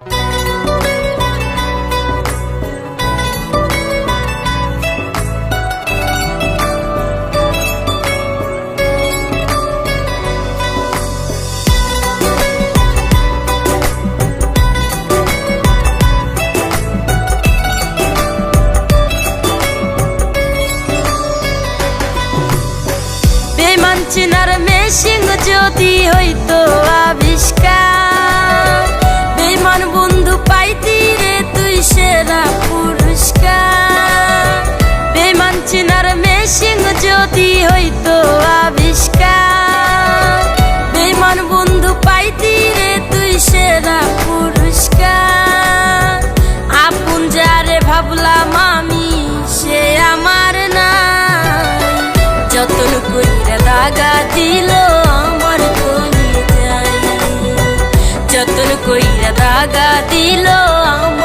বেমান হইতো আবিষ্কার। বেমান বন্ধু পাইতি রে তুই সেরা পুরস্কার। আপন যারে ভাবলাম আমি, সে আমার নাই। যতন কইরা দাগা দিল আমার কলি যাই যতন কইরা দাগা দিল আমার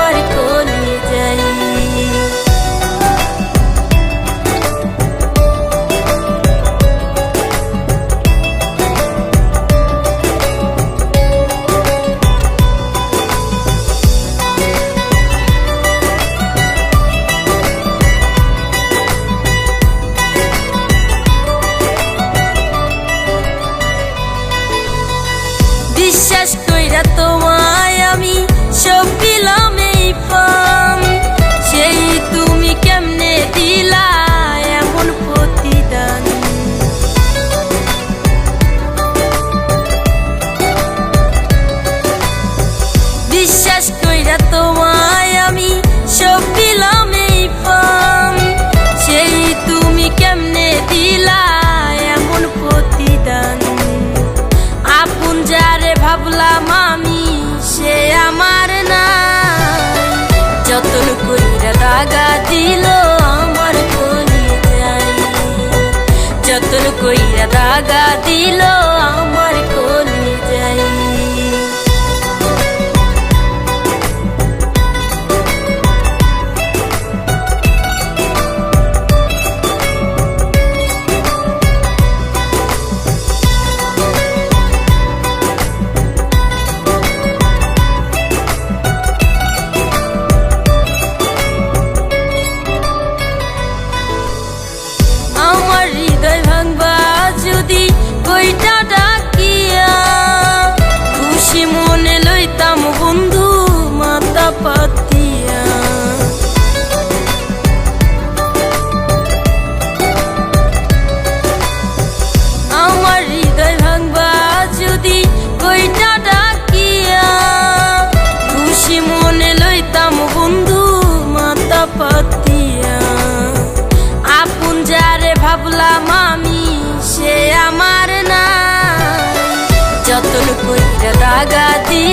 যারে আমি সে আমার নাই যতন কইরা দাগা দিল আমার কলি যাই যতন কইরা দাগা দিল আমার কলি যাই মনে লইতাম বন্ধু মাতা পাতিয়া। আপন যারে ভাবলাম আমি, সে আমার না যতন কইরা দাগা দিল